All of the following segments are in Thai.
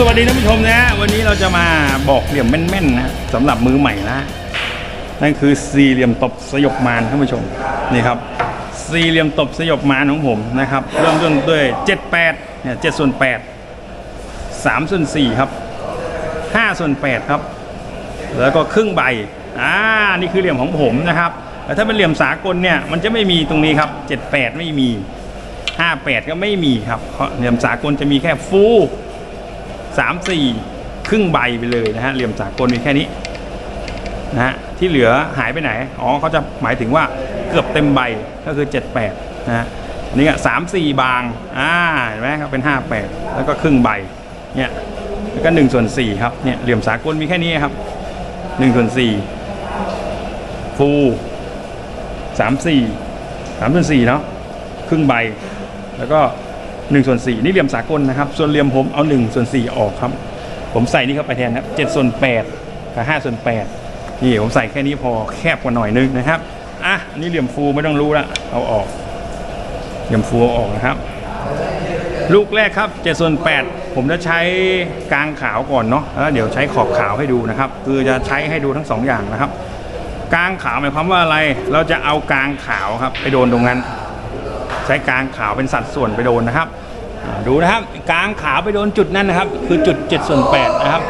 สวัสดีท่านผู้ชมนะฮะวันนี้เราจะมาบอกเหลี่ยมแม่นๆนะสำหรับมือใหม่นะ นั่นคือสี่เหลี่ยมตบสยบมารท่านผู้ชมนี่ครับสี่เหลี่ยมตบสยบมารของผมนะครับ เริ่มต้นด้วย7 8เนี่ย7ส่วน8 3ส่วน4ครับ5ส่วน8ครับ แล้วก็ครึ่งใบอ่านี่คือเหลี่ยมของผมนะครับแต่ถ้าเป็นเหลี่ยมสากลเนี่ยมันจะไม่มีตรงนี้ครับ78ไม่มี58ก็ไม่มีครับเพราะเหลี่ยมสากลจะมีแค่ฟู สามสี่ครึ่งใบไปเลยนะฮะเหลี่ยมสากลมีแค่นี้นะฮะที่เหลือหายไปไหน อ๋อเขาจะหมายถึงว่าเกือบเต็มใบก็คือ 78นะฮะอันนี้ก็สามสี่บางอ่าเห็นไหมครับเป็น 58 แล้วก็ครึ่งใบเนี่ยแล้วก็1ส่วน4ครับเนี่ยเหลี่ยมสากลมีแค่นี้ครับ1ส่วน4ฟูสามสี่สามส่วนสี่เนาะครึ่งใบแล้วก็ 1ส่วน4นี่เหลี่ยมสากลนะครับ ส่วนเหลี่ยมผมเอา1ส่วน4ออกครับ ผมใส่นี่เข้าไปแทนครับ7ส่วน8กับ5ส่วน8นี่ผมใส่แค่นี้พอแคบกว่าหน่อยนึงนะครับอะนี่เหลี่ยมฟูไม่ต้องรู้ละเอาออก เหลี่ยมฟูเอาออกนะครับ ลูกแรกครับ7ส่วน8ผมจะใช้กลางขาวก่อนเนาะแล้วเดี๋ยวใช้ขอบขาวให้ดูนะครับ คือจะใช้ให้ดูทั้งสองอย่างนะครับกลางขาวหมายความว่าอะไร เราจะเอากลางขาวครับ ไปโดนตรงนั้น ใช้กลางขาวเป็นสัดส่วนไปโดนนะครับ ดูนะครับกลางขาวไปโดนจุดนั้นนะครับ คือจุด7ส่วน8นะครับ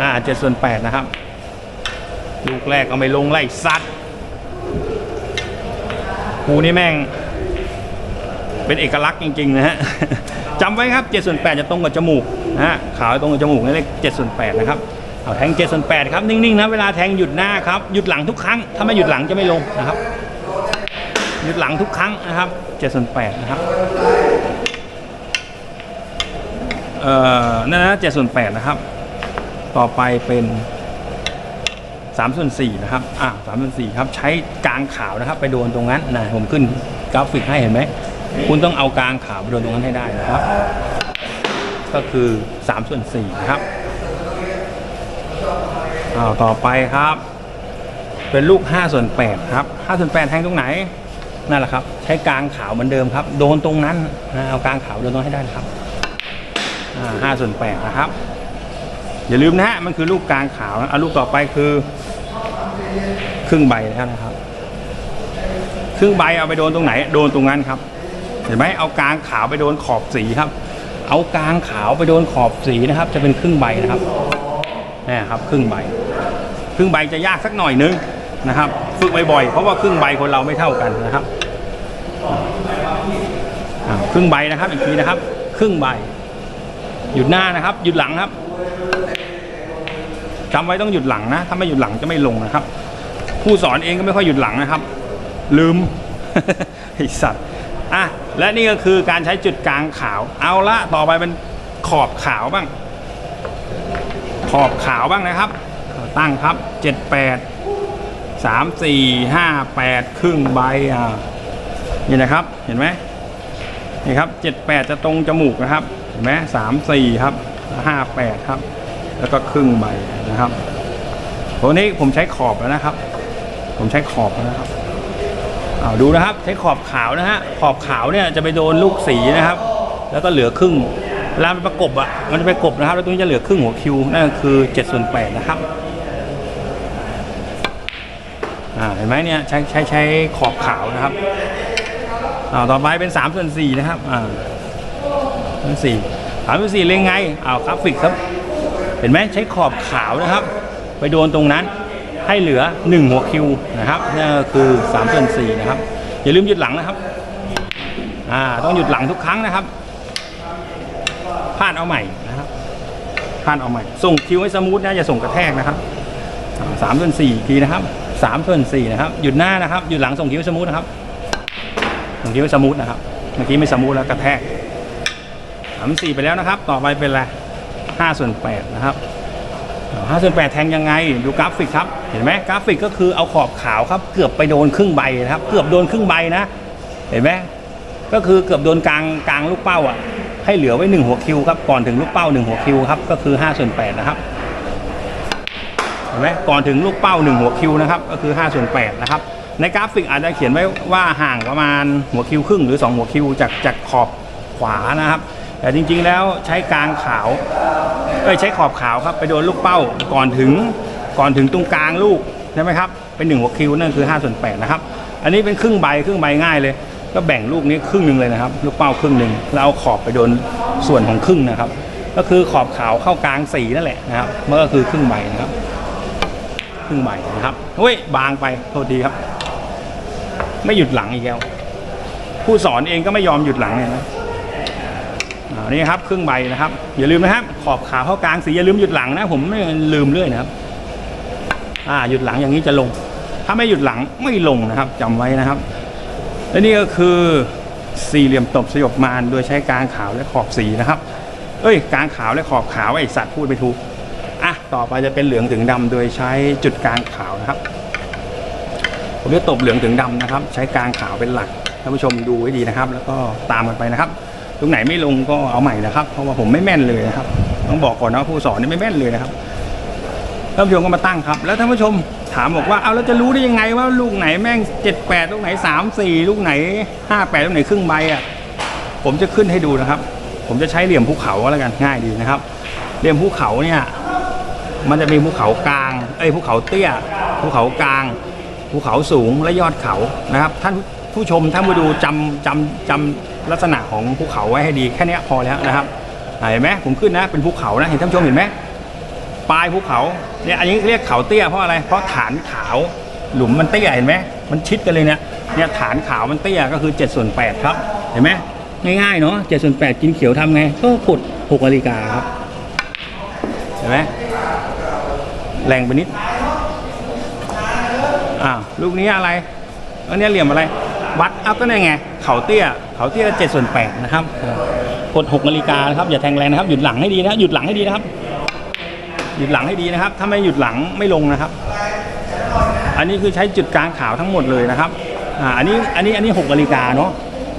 อ่า7ส่วน8นะครับ ลูกแรกก็ไม่ลงไล่ซัดคูนี่แม่ง เป็นเอกลักษณ์จริง ๆ นะฮะจำไว้ครับ7ส่วน8จะตรงกับจมูกนะฮะขาวตรงกับจมูกนี่เลข7ส่วน8นะครับเอาแทง7ส่วน8ครับนิ่งๆนะเวลาแทงหยุดหน้าครับหยุดหลังทุกครั้งถ้าไม่หยุดหลังจะไม่ลงนะครับ ยุดหลังทุกครั้งนะครับ7ส่วน8นะครับเอ่อนั่นนะ7ส่วน8นะครับ ต่อไปเป็น3ส่วน4นะครับอ่า3ส่วน4ครับใช้กลางขาวนะครับ ไปโดนตรงนั้นนะผมขึ้นกราฟิกให้เห็นไหมคุณต้องเอากลางขาวไปโดนตรงนั้นให้ได้นะครับ ก็คือ3ส่วน4นะครับอ้าวต่อไปครับ เป็นลูก5ส่วน8ครับ5ส่วน8แทงตรงไหน นั่นแหละครับ ใช้กลางขาวเหมือนเดิมครับ โดนตรงนั้นนะเอากลางขาวโดนตรงให้ได้ครับห้าส่วนแปดนะครับ อย่าลืมนะฮะมันคือลูกกลางขาวนะเอาลูกต่อไปคือ ครึ่งใบแล้วนะครับ ครึ่งใบเอาไปโดนตรงไหน โดนตรงนั้นครับ เห็นไหมเอากลางขาวไปโดนขอบสีครับ เอากลางขาวไปโดนขอบสีนะครับ จะเป็นครึ่งใบนะครับนี่ครับ ครึ่งใบ ครึ่งใบจะยากสักหน่อยนึงนะครับ ฝึกบ่อยๆเพราะว่าครึ่งใบคนเราไม่เท่ากันนะครับครึ่งใบนะครับอีกทีนะครับ ครึ่งใบ หยุดหน้านะครับ หยุดหลังครับจำไว้ต้องหยุดหลังนะ ถ้าไม่หยุดหลังจะไม่ลงนะครับ ผู้สอนเองก็ไม่ค่อยหยุดหลังนะครับ ลืมไอสัตว์อะและนี่ก็คือการใช้จุดกลางขาว เอาละต่อไปเป็นขอบขาวบ้าง ขอบขาวบ้างนะครับ ตั้งครับเจ็ดแปด สามสี่ห้าแปดครึ่งใบอ่านี่นะครับเห็นไหมนี่ครับเจ็ดแปดจะตรงจมูกนะครับเห็นไหมสามสี่ครับห้าแปดครับ แล้วก็ครึ่งใบนะครับตัวนี้ผมใช้ขอบแล้วนะครับ ผมใช้ขอบแล้วนะครับเอาดูนะครับใช้ขอบขาวนะฮะขอบขาวเนี่ยจะไปโดนลูกสีนะครับ แล้วก็เหลือครึ่งเวลามันประกบอะมันจะไปกบนะครับ แล้วตรงนี้จะเหลือครึ่งหัวคิวนั่นคือ7ส่วน8นะครับ เห็นไหมเนี่ยใช้ใช้ใช้ขอบขาวนะครับอ่าต่อไปเป็น3ส่วน4นะครับอ่าส่วนสี่สามส่วนสี่เล่นไงเอากราฟิกครับ เห็นไหมใช้ขอบขาวนะครับ ไปโดนตรงนั้นให้เหลือ 1 หัวคิวนะครับนั่คือ3ส่วน4นะครับ อย่าลืมหยุดหลังนะครับอ่าต้องหยุดหลังทุกครั้งนะครับพลาดเอาใหม่นะครับพลาดเอาใหม่ ส่งคิวให้สมูทนะอย่าส่งกระแทกนะครับสามส่วนสี่ทีนะครับ สามส่วนสี่นะครับ หยุดหน้านะครับ หยุดหลังส่งคิ้วสมูทนะครับ ส่งคิ้วสมูทนะครับ เมื่อกี้ไม่สมูทแล้วกระแทกสามสี่ไปแล้วนะครับ ต่อไปเป็นอะไรห้าส่วนแปดนะครับห้าส่วนแปดแทงยังไง ดูกราฟิกครับ เห็นไหมกราฟิกก็คือเอาขอบขาวครับ เกือบไปโดนครึ่งใบนะครับ เกือบโดนครึ่งใบนะ เห็นไหมก็คือเกือบโดนกลางกลางลูกเป้าอะ ให้เหลือไว้หนึ่งหัวคิวครับ ก่อนถึงลูกเป้าหนึ่งหัวคิวครับ ก็คือห้าส่วนแปดนะครับ เห็นไหมก่อนถึงลูกเป้า 1 หัวคิวนะครับก็คือ5ส่วน8นะครับในกราฟิกอาจจะเขียนไว้ว่าห่างประมาณหัวคิวครึ่งหรือ 2 หัวคิวจากจากขอบขวานะครับแต่จริงๆแล้วใช้กลางขาวเอ้ยใช้ขอบขาวครับไปโดนลูกเป้าก่อนถึงก่อนถึงตรงกลางลูกใช่ไหมครับเป็นหนึ่งหัวคิวนั่นคือ5ส่วน8นะครับอันนี้เป็นครึ่งใบครึ่งใบง่ายเลย ก็แบ่งลูกนี้ครึ่งหนึ่งเลยนะครับลูกเป้าครึ่งหนึ่งแล้วเอาขอบไปโดนส่วนของครึ่งนะครับ ก็คือขอบขาวเข้ากลางสีนั่นแหละนะครับมันก็คือครึ่งใบนะครับ ครึ่งใบนะครับเฮ้ยบางไปโทษทีครับ ไม่หยุดหลังอีกแล้ว ผู้สอนเองก็ไม่ยอมหยุดหลังเนี่ยนะอ่านี่ครับครึ่งใบนะครับ อย่าลืมนะครับ ขอบขาวเข้ากลางสีอย่าลืมหยุดหลังนะ ผมไม่ลืมเรื่อยนะครับ อ่าหยุดหลังอย่างนี้จะลง ถ้าไม่หยุดหลังไม่ลงนะครับจำไว้นะครับ และนี่ก็คือสี่เหลี่ยมตบสยบมารโดยใช้กลางขาวและขอบสีนะครับ เอ้ยกลางขาวและขอบขาวไอสัตว์พูดไปถูก ต่อไปจะเป็นเหลืองถึงดำโดยใช้จุดกลางขาวนะครับ ผมจะตบเหลืองถึงดำนะครับ ใช้กลางขาวเป็นหลักท่านผู้ชมดูไว้ดีนะครับ แล้วก็ตามกันไปนะครับ ตรงไหนไม่ลงก็เอาใหม่นะครับ เพราะว่าผมไม่แม่นเลยนะครับ ต้องบอกก่อนนะผู้สอนนี่ไม่แม่นเลยนะครับท่านผู้ชมก็มาตั้งครับ แล้วท่านผู้ชมถามบอกว่าเอาแล้วจะรู้ได้ยังไงว่าลูกไหนแม่งเจ็ดแปดลูกไหนสามสี่ลูกไหนห้าแปดลูกไหนครึ่งใบอะผมจะขึ้นให้ดูนะครับ ผมจะใช้เหลี่ยมภูเขาก็แล้วกันง่ายดีนะครับ เหลี่ยมภูเขาเนี่ย มันจะมีภูเขากลาง เอ้ยภูเขาเตี้ย ภูเขากลาง ภูเขาสูงและยอดเขานะครับ ท่านผู้ชมท่านผู้ดูจำจำจำลักษณะของภูเขาไว้ให้ดีแค่นี้พอแล้วนะครับเห็นไหมผมขึ้นนะเป็นภูเขานะเห็นท่านผู้ชมเห็นไหมปลายภูเขาเนี่ยอันนี้เรียกเขาเตี้ยเพราะอะไรเพราะฐานขาวหลุมมันเตี้ยเห็นไหมมันชิดกันเลยเนี่ยเนี่ยฐานขาวมันเตี้ยก็คือ7ส่วน8ครับเห็นไหมง่ายๆเนาะ7ส่วน8กินเขียวทำไงก็กด6นาฬิกาครับเห็นไหม แรงไปนิดอ้าวลูกนี้อะไรอันนี้เหลี่ยมอะไร วัดอัพก็ได้ไง เขาเตี้ย เขาเตี้ยเจ็ดส่วนแปดนะครับกดหกนาฬิกานะครับอย่าแทงแรงนะครับ หยุดหลังให้ดีนะหยุดหลังให้ดีนะครับ หยุดหลังให้ดีนะครับ ถ้าไม่หยุดหลังไม่ลงนะครับ อันนี้คือใช้จุดกลางขาวทั้งหมดเลยนะครับอ่าอันนี้อันนี้อันนี้หกนาฬิกาเนาะ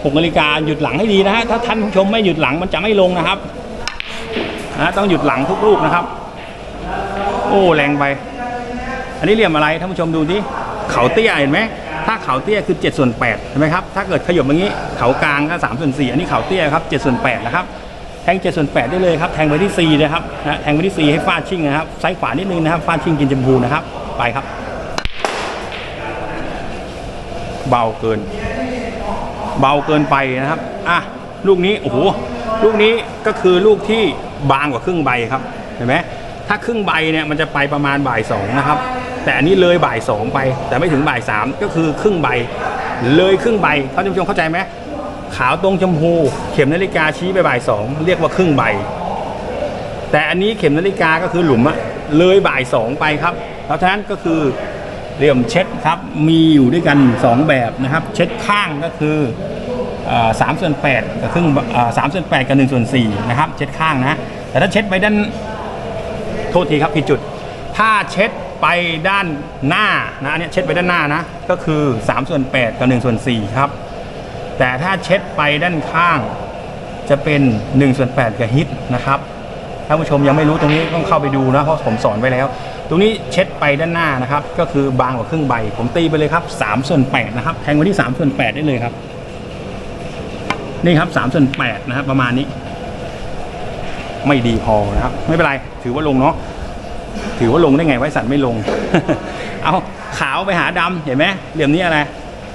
หกนาฬิกาหยุดหลังให้ดีนะฮะถ้าท่านผู้ชมไม่หยุดหลังมันจะไม่ลงนะครับนะต้องหยุดหลังทุกลูกนะครับ โอ้แรงไป อันนี้เหลี่ยมอะไรท่านผู้ชมดูที่เขาเตี้ยเห็นไหมถ้าเขาเตี้ยคือ7ส่วน8เห็นไหมครับถ้าเกิดขยบอย่างนี้เขากลางก็3ส่วน4อันนี้เขาเตี้ยครับ7ส่วน8นะครับแทง7ส่วน8ได้เลยครับแทงไปที่ C นะครับนะแทงไปที่ C ให้ฟาดชิ่งนะครับซ้ายขวานิดนึงนะครับฟาดชิ่งกินจมพูนะครับไปครับ เบาเกิน เบาเกินไปนะครับอะลูกนี้โอ้โหลูกนี้ก็คือลูกที่บางกว่าครึ่งใบครับเห็นไหม ถ้าครึ่งใบเนี่ยมันจะไปประมาณบ่ายสองนะครับ แต่อันนี้เลยบ่ายสองไป แต่ไม่ถึงบ่ายสามก็คือครึ่งใบ เลยครึ่งใบท่านผู้ชมเข้าใจไหมขาวตรงชมพู เข็มนาฬิกาชี้ไปบ่ายสองเรียกว่าครึ่งใบ แต่อันนี้เข็มนาฬิกาก็คือหลุมอะเลยบ่ายสองไปครับ เพราะฉะนั้นก็คือเหลี่ยมเช็ดครับมีอยู่ด้วยกัน 2 แบบนะครับ เช็ดข้างก็คือสามส่วนแปดกับครึ่งสามส่วนแปดกับหนึ่งส่วนสี่นะครับ เช็ดข้างนะ แต่ถ้าเช็ดไปด้าน โทษทีครับผิดจุด ถ้าเช็ดไปด้านหน้านะอันนี้เช็ดไปด้านหน้านะก็คือ3ส่วน8กับ1ส่วน4ครับ แต่ถ้าเช็ดไปด้านข้าง จะเป็น1ส่วน8กับฮิตนะครับท่านผู้ชมยังไม่รู้ตรงนี้ต้องเข้าไปดูนะเพราะผมสอนไว้แล้ว ตรงนี้เช็ดไปด้านหน้านะครับ ก็คือบางกว่าครึ่งใบ ผมตีไปเลยครับ3ส่วน8นะครับแทงไว้ที่3ส่วน8ได้เลยครับ นี่ครับ3ส่วน8นะครับประมาณนี้ ไม่ดีพอนะครับ ไม่เป็นไร ถือว่าลงเนาะถือว่าลงได้ไงไว้สันไม่ลง เอาขาวไปหาดำเห็นไหมเหลี่ยมนี้อะไร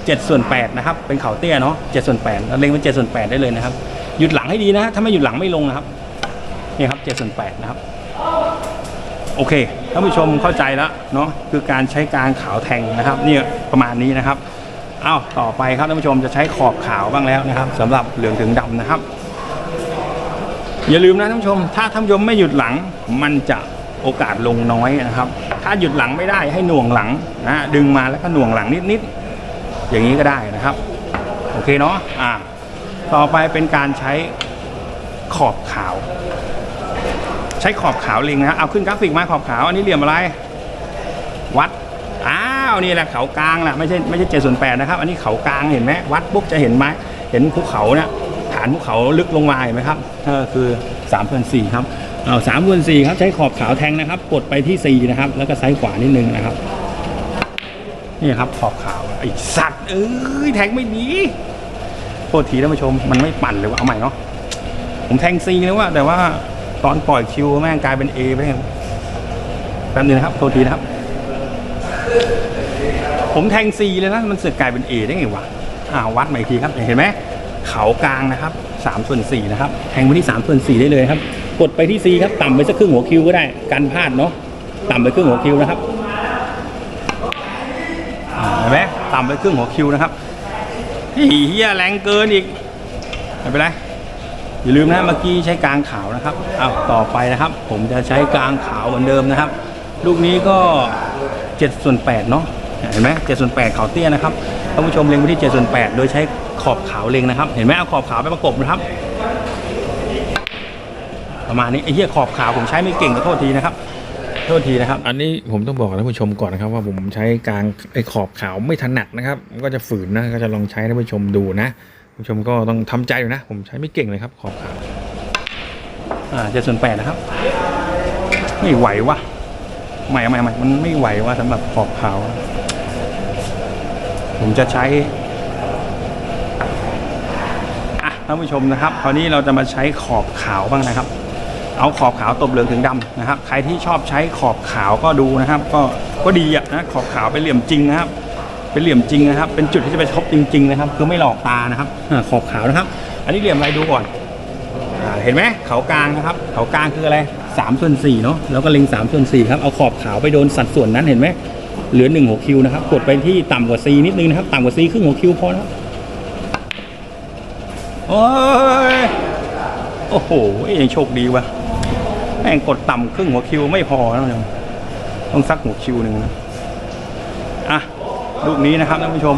เจ็ดส่วนแปดนะครับเป็นเขาเตี้ยเนาะเจ็ดส่วนแปดเราเล็งเป็นเจ็ดส่วนแปดได้เลยนะครับ หยุดหลังให้ดีนะ ถ้าไม่หยุดหลังไม่ลงนะครับนี่ครับเจ็ดส่วนแปดนะครับโอเคท่านผู้ชมเข้าใจแล้วเนาะคือการใช้กางขาวแทงนะครับนี่ประมาณนี้นะครับเอาต่อไปครับท่านผู้ชมจะใช้ขอบขาวบ้างแล้วนะครับสำหรับเหลืองถึงดำนะครับ อย่าลืมนะท่านผู้ชม ถ้าท่านผู้ชมไม่หยุดหลังมันจะโอกาสลงน้อยนะครับ ถ้าหยุดหลังไม่ได้ให้หน่วงหลังนะดึงมาแล้วก็หน่วงหลังนิดๆอย่างนี้ก็ได้นะครับ โอเคเนาะอ่าต่อไปเป็นการใช้ขอบขาว ใช้ขอบขาวลิงนะเอาขึ้นกราฟิกมาขอบขาว อันนี้เหลี่ยมอะไร วัดอ้าวนี่แหละเขากลางแหละไม่ใช่ไม่ใช่เจ็ดส่วนแปดนะครับ อันนี้เขากลางเห็นไหมวัดปุ๊บจะเห็นไหมเห็นภูเขาเนี่ย นภูเขาลึกลงมาเห็นไหมครับก็คือ3ส่วน4ครับเอาสามส่วน4ครับใช้ขอบขาวแทงนะครับ กดไปที่ 4 นะครับ แล้วก็ซ้ายขวานิดนึงนะครับ นี่ครับขอบขาวไอสัตว์เอ้ยแทงไม่ดีโทษทีท่านผู้ชมมันไม่ปั่นเลยว่าเอาใหม่เนาะผมแทงซีนะว่าแต่ว่าตอนปล่อยคิวแม่งกลายเป็น A ไปแล้วแป๊บนึงนะครับโทษทีนะครับ ผมแทงซีเลยนะมันเสือกกลายเป็น A ได้ไงวะอ่าวัดใหม่ทีครับเห็นไหม เขากลางนะครับ3ส่วน4นะครับแทงไปที่3ส่วน4ได้เลยครับ กดไปที่ C ครับต่ำไปสักครึ่งหัวคิวก็ได้กันพลาดเนาะต่ำไปครึ่งหัวคิวนะครับเห็นไหมต่ำไปครึ่งหัวคิวนะครับเฮียแรงเกินอีกไม่เป็นไรอย่าลืมนะเมื่อกี้ใช้กลางขาวนะครับเอาต่อไปนะครับ ผมจะใช้กลางขาวเหมือนเดิมนะครับ ลูกนี้ก็7ส่วน8เนาะเห็นไหม7ส่วน8ขาเตี้ยนะครับท่านผู้ชมเล็งไปที่7ส่วน8โดยใช้ ขอบขาวเล็งนะครับ เห็นไหมเอาขอบขาวไปประกบนะครับ ประมาณนี้ไอ้เหี้ยขอบขาวผมใช้ไม่เก่งขอโทษทีนะครับโทษทีนะครับ อันนี้ผมต้องบอกท่านผู้ชมก่อนนะครับ ว่าผมใช้กลางไอ้ขอบขาวไม่ถนัดนะครับมันก็จะฝืนนะก็จะลองใช้ท่านผู้ชมดูนะท่านผู้ชมก็ต้องทำใจอยู่นะ ผมใช้ไม่เก่งเลยครับขอบขาวอ่าเจ็ดส่วนแปดนะครับ ไม่ไหววะใหม่ใหม่ใหม่มันไม่ไหววะสำหรับขอบขาว ผมจะใช้อะ ท่านผู้ชมนะครับ คราวนี้เราจะมาใช้ขอบขาวบ้างนะครับ เอาขอบขาวตบเหลืองถึงดำนะครับ ใครที่ชอบใช้ขอบขาวก็ดูนะครับ ก็ก็ดีอะนะขอบขาวเป็นเหลี่ยมจริงนะครับ เป็นเหลี่ยมจริงนะครับ เป็นจุดที่จะไปชบจริง ๆ นะครับ คือไม่หลอกตานะครับขอบขาวนะครับ อันนี้เหลี่ยมอะไรดูก่อนอเห็นไหมเขากลางนะครับ เขากลางคืออะไร3ส่วน4เนาะแล้วก็เล็ง3ส่วน4ครับเอาขอบขาวไปโดนสัดส่วนนั้นเห็นไหมเหลือ1หัวคิวนะครับกดไปที่ต่ำกว่า C นิดนึงนะครับต่ำกว่า C ครึ่งหัวคิวพอนะครับ โอ้ยโอ้โหยังโชคดีวะแม่งกดต่ำครึ่งหัวคิวไม่พอนะท่านผู้ชมต้องสักหัวคิวหนึ่งนะอะลูกนี้นะครับท่านผู้ชม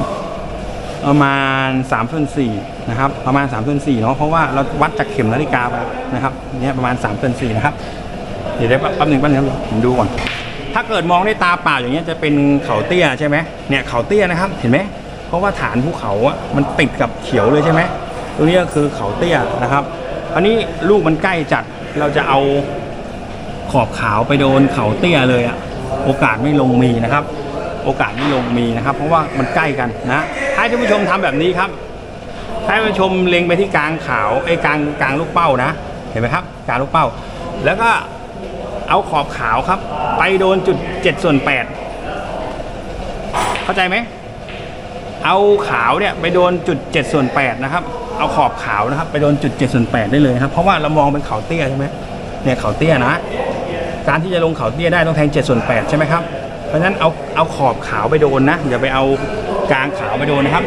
ประมาณ3ส่วน4นะครับประมาณ3ส่วน4เนาะเพราะว่าเราวัดจากเข็มนาฬิกาไปนะครับเนี่ยประมาณ3ส่วน4นะครับ เดี๋ยวได้แป๊บหนึ่งแป๊บหนึงครับผมดูก่อน ถ้าเกิดมองด้วยตาเปล่าอย่างเงี้ยจะเป็นเขาเตี้ยใช่ไหมเนี่ยเขาเตี้ยนะครับเห็นไหมเพราะว่าฐานภูเขาอะมันติดกับเขียวเลยใช่ไหม ตรงนี้ก็คือเขาเตี้ยนะครับคราวนี้ลูกมันใกล้จัดเราจะเอาขอบขาวไปโดนเขาเตี้ยเลยอะโอกาสไม่ลงมีนะครับ โอกาสไม่ลงมีนะครับ เพราะว่ามันใกล้กันนะให้ท่านผู้ชมทำแบบนี้ครับให้ท่านผู้ชมเล็งไปที่กลางขาวไอ้กลางกลางลูกเป้านะ เห็นไหมครับกลางลูกเป้า แล้วก็เอาขอบขาวครับ ไปโดนจุด7ส่วน8เข้าใจไหมเอาขาวเนี่ยไปโดนจุด7ส่วน8นะครับ เอาขอบขาวนะครับ ไปโดนจุด7ส่วน8ได้เลยครับ เพราะว่าเรามองเป็นเขาเตี้ยใช่ไหมเนี่ยเขาเตี้ยนะ การที่จะลงเขาเตี้ยได้ต้องแทง7ส่วน8ใช่ไหมครับ เพราะฉะนั้นเอาเอาขอบขาวไปโดนนะอย่าไปเอากลางขาวไปโดนนะครับ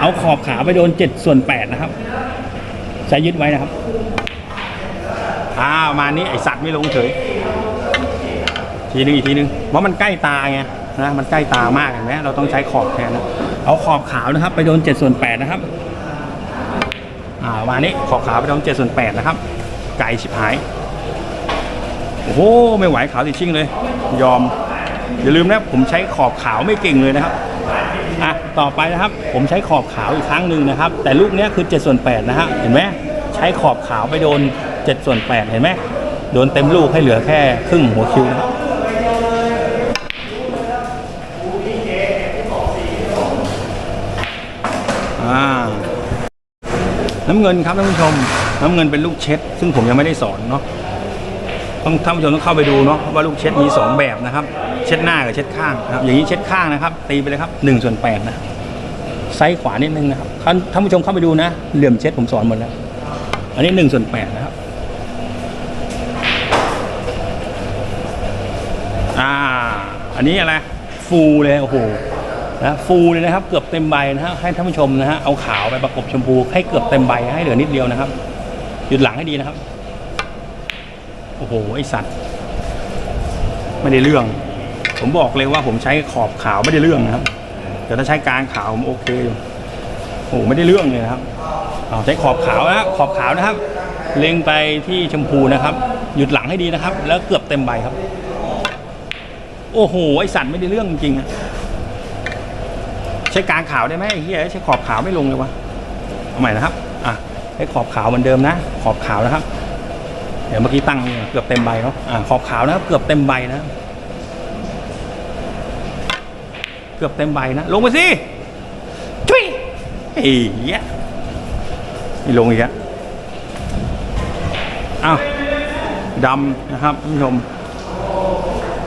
เอาขอบขาวไปโดน7ส่วน8นะครับใช้ยึดไว้นะครับอ่าประมานี้ไอสัตว์ไม่ลงเฉยทีนึงอีกทีนึงเพราะมันใกล้ตาไงนะมันใกล้ตามากเห็นไหมเราต้องใช้ขอบแทนนะเอาขอบขาวนะครับ ไปโดน7ส่วน8นะครับ อ่ามานี้ขอบขาวไปโดน7ส่วน8นะครับ ไก่ชิบหาย โอ้โห ไม่ไหวขาวติดชิ่งเลย ยอม อย่าลืมนะผมใช้ขอบขาวไม่เก่งเลยนะครับอะต่อไปนะครับ ผมใช้ขอบขาวอีกครั้งหนึ่งนะครับ แต่ลูกนี้คือ7ส่วน8นะฮะเห็นไหมใช้ขอบขาวไปโดน7ส่วน8เห็นไหมโดนเต็มลูกให้เหลือแค่ครึ่งหัวคิวนะครับ อ่า น้ำเงินครับท่านผู้ชม น้ำเงินเป็นลูกเช็ด ซึ่งผมยังไม่ได้สอนเนาะต้องท่านผู้ชมต้องเข้าไปดูเนาะว่าลูกเช็ดมี 2 แบบนะครับ เช็ดหน้ากับเช็ดข้างนะครับอย่างนี้เช็ดข้างนะครับ ตีไปเลยครับ1ส่วน8นะไซส์ขวานิดนึงนะครับท่านท่านผู้ชมเข้าไปดูนะ เหลี่ยมเช็ดผมสอนหมดแล้ว อันนี้1ส่วน8นะครับอ่า อันนี้อะไรฟูเลยโอ้โห นะฟูเลยนะครับเกือบเต็มใบนะฮะให้ท่านผู้ชมนะฮะเอาขาวไปประกบชมพูให้เกือบเต็มใบให้เหลือนิดเดียวนะครับหยุดหลังให้ดีนะครับ โอ้โหไอสัตว์ ไม่ได้เรื่อง ผมบอกเลยว่าผมใช้ขอบขาวไม่ได้เรื่องนะครับ แต่ถ้าใช้กลางขาวผมโอเคอยู่โอ้โหไม่ได้เรื่องเลยนะครับเอาใช้ขอบขาวนะขอบขาวนะครับ เล็งไปที่ชมพูนะครับ หยุดหลังให้ดีนะครับ แล้วเกือบเต็มใบครับ โอ้โหไอสัตว์ไม่ได้เรื่องจริงๆอะ ใช้กลางขาวได้ไหมไอ้เหี้ยใช้ขอบขาวไม่ลงเลยวะเอาใหม่นะครับอะใช้ขอบขาวเหมือนเดิมนะ ขอบขาวนะครับ เดี๋ยวเมื่อกี้ตั้งเกือบเต็มใบเนาะอ่าขอบขาวนะครับ เกือบเต็มใบนะ เกือบเต็มใบนะ ลงมาสิจุ้ยเฮ้ยไม่ลงอีกอะอ้าวดำนะครับท่านผู้ชม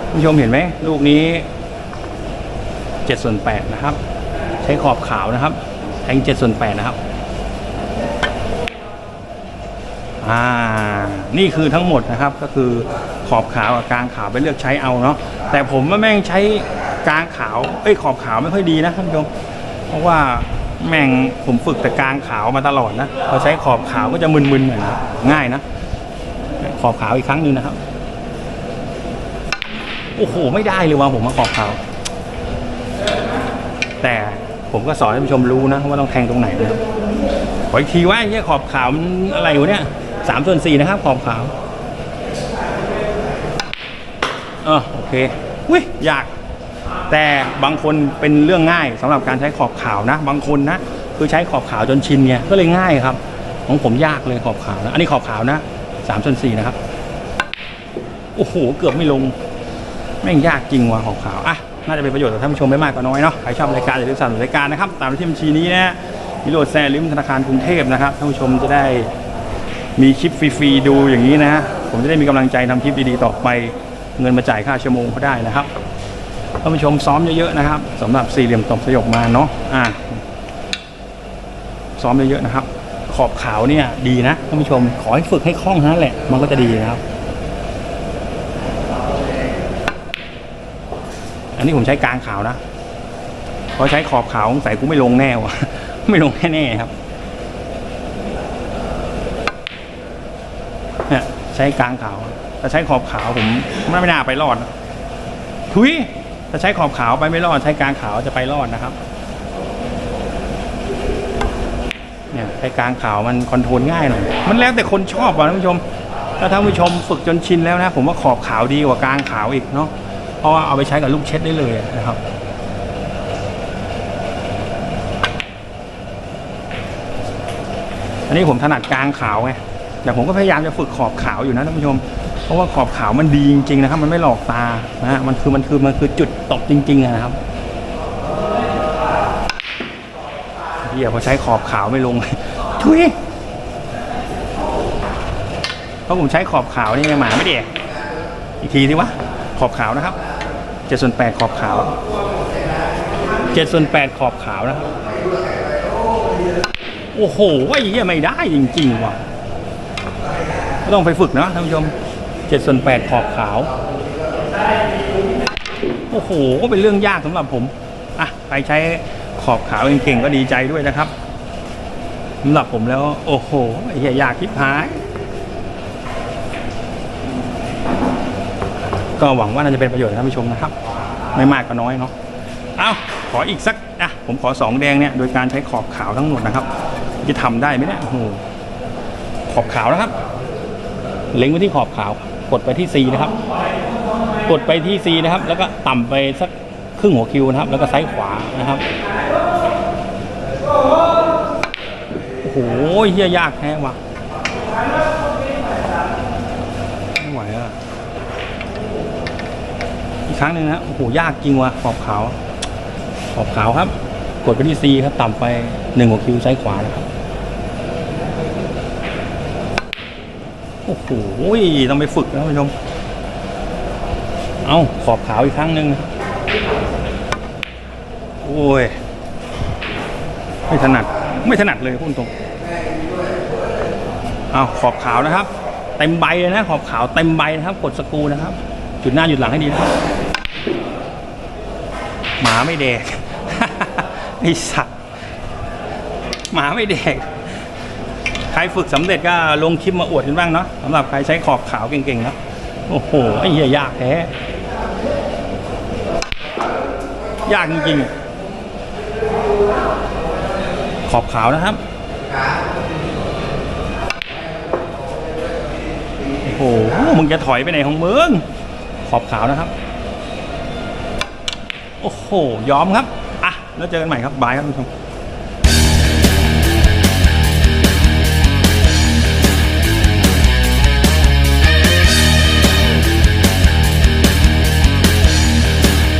ท่านผู้ชมเห็นไหมลูกนี้7ส่วน8นะครับ ใช้ขอบขาวนะครับแทง7ส่วน8นะครับอ่านี่คือทั้งหมดนะครับก็คือขอบขาวกับกลางขาวไปเลือกใช้เอาเนาะแต่ผมว่าแม่งใช้กลางขาวเอ้ยขอบขาวไม่ค่อยดีนะท่านผู้ชมเพราะว่าแม่งผมฝึกแต่กลางขาวมาตลอดนะพอใช้ขอบขาวก็จะมึนๆหน่อยนง่ายนะขอบขาวอีกครั้งหนึ่งนะครับโอ้โหไม่ได้เลยว่ะผมมาขอบขาวแต่ ผมก็สอนให้ผู้ชมรู้นะว่าต้องแทงตรงไหนนะครับขออีกทีว่าเนี่ยขอบขาวมันอะไรวะเนี่ยสามส่วนสี่นะครับ ขอบขาวเออโอเคอุ้ยยาก แต่บางคนเป็นเรื่องง่ายสำหรับการใช้ขอบขาวนะ บางคนนะคือใช้ขอบขาวจนชินไงก็เลยง่ายครับ ของผมยากเลยขอบขาวนะอันนี้ขอบขาวนะสามส่วนสี่นะครับโอ้โหเกือบไม่ลงแม่งยากจริงว่ะขอบขาวอะ น่าจะเป็นประโยชน์ต่อท่านผู้ชมไม่มากก็น้อยเนาะใครชอบรายการอย่าลืมสั่งรายการนะครับตามที่บัญชีนี้นะมิโรดแซลิมธนาคารกรุงเทพนะครับท่านผู้ชมจะได้มีคลิปฟรีๆดูอย่างนี้นะผมจะได้มีกำลังใจทำคลิปดีๆต่อไปเงินมาจ่ายค่าชั่วโมงเขาได้นะครับท่านผู้ชมซ้อมเยอะๆนะครับสำหรับสี่เหลี่ยมตบสยบมาเนาะอ่าซ้อมเยอะๆนะครับ ขอบขาวเนี่ยดีนะท่านผู้ชมขอให้ฝึกให้คล่องนั้นแหละ มันก็จะดีนะครับ อันนี้ผมใช้กลางขาวนะเพราะใช้ขอบขาวสงสัยกูไม่ลงแน่วะไม่ลงแน่ๆครับเนี่ยใช้กลางขาวถ้าใช้ขอบขาวผมไม่ไม่น่าไปรอดทุยถ้าใช้ขอบขาวไปไม่รอด ใช้กลางขาวจะไปรอดนะครับ เนี่ยใช้กลางขาวมันคอนโทรลง่ายหน่อยมันแล้วแต่คนชอบอะท่านผู้ชมถ้าท่านผู้ชมฝึกจนชินแล้วนะ ผมว่าขอบขาวดีกว่ากลางขาวอีกเนาะ เพราะว่าเอาไปใช้กับลูกเช็ดได้เลยนะครับอันนี้ผมถนัดกลางขาวไงแต่ผมก็พยายามจะฝึกขอบขาวอยู่นะท่านผู้ชม เพราะว่าขอบขาวมันดีจริงๆนะครับ มันไม่หลอกตานะฮะมันคือมันคือมันคือจุดตกจริงๆนะครับเฮียพอใช้ขอบขาวไม่ลงทุยเพราะผมใช้ขอบขาวนี่ไงหมาไม่เด็กอีกทีสิวะขอบขาวนะครับ จ็ดส่วนแปดขอบขาวเจ็ดส่วนแปดขอบขาวนะครับ โอ้โหไอ้เหี้ยไม่ได้จริงๆว่ะต้องไปฝึกนะท่านผู้ชมเจ็ดส่วนแปดขอบขาว โอ้โห ก็เป็นเรื่องยากสำหรับผม อะใครใช้ขอบขาวเก่งๆก็ดีใจด้วยนะครับสำหรับผมแล้ว โอ้โหไอ้เหี้ยยากทิพหาย ก็หวังว่าน่าจะเป็นประโยชน์ท่านผู้ชมนะครับ ไม่มากก็น้อยเนาะเอาขออีกสักอะผมขอสองแดงเนี่ยโดยการใช้ขอบขาวทั้งหมดนะครับ จะทำได้ไหมเนี่ยโอ้โหขอบขาวนะครับ เล็งไปที่ขอบขาว กดไปที่ C นะครับ กดไปที่ C นะครับ แล้วก็ต่ำไปสักครึ่งหัวคิวนะครับ แล้วก็ซ้ายขวานะครับโอ้โหเฮียยากแท้ว่ะ ไม่ไหวอะ อีก ครั้งหนึ่งนะโอ้โหยากจริงว่ะขอบขาว ขอบขาวครับ กดไปที่ C ครับ ต่ำไปหนึ่งหัวคิวซ้ายขวานะครับโอ้โหต้องไปฝึกนะท่านผู้ชมเอาขอบขาวอีกครั้งหนึ่งโอ้ย ไม่ถนัด ไม่ถนัดเลยพูดตรงเอาขอบขาวนะครับ เต็มใบเลยนะ ขอบขาวเต็มใบนะครับ กดสกูนะครับ จุดหน้าหยุดหลังให้ดีนะครับ หมาไม่แดก ไอสัตว์ หมาไม่แดก ใครฝึกสำเร็จก็ลงคลิปมาอวดกันบ้างเนาะสำหรับใครใช้ขอบขาวเก่งๆเนาะโอ้โห ไอ้เหี้ยยากแท้ ยากจริงๆ ขอบขาวนะครับ โอ้โห มึงจะถอยไปไหนของมึง ขอบขาวนะครับ โอ้โหยอมครับ อะ แล้วเจอกันใหม่ครับบายครับทุกท่าน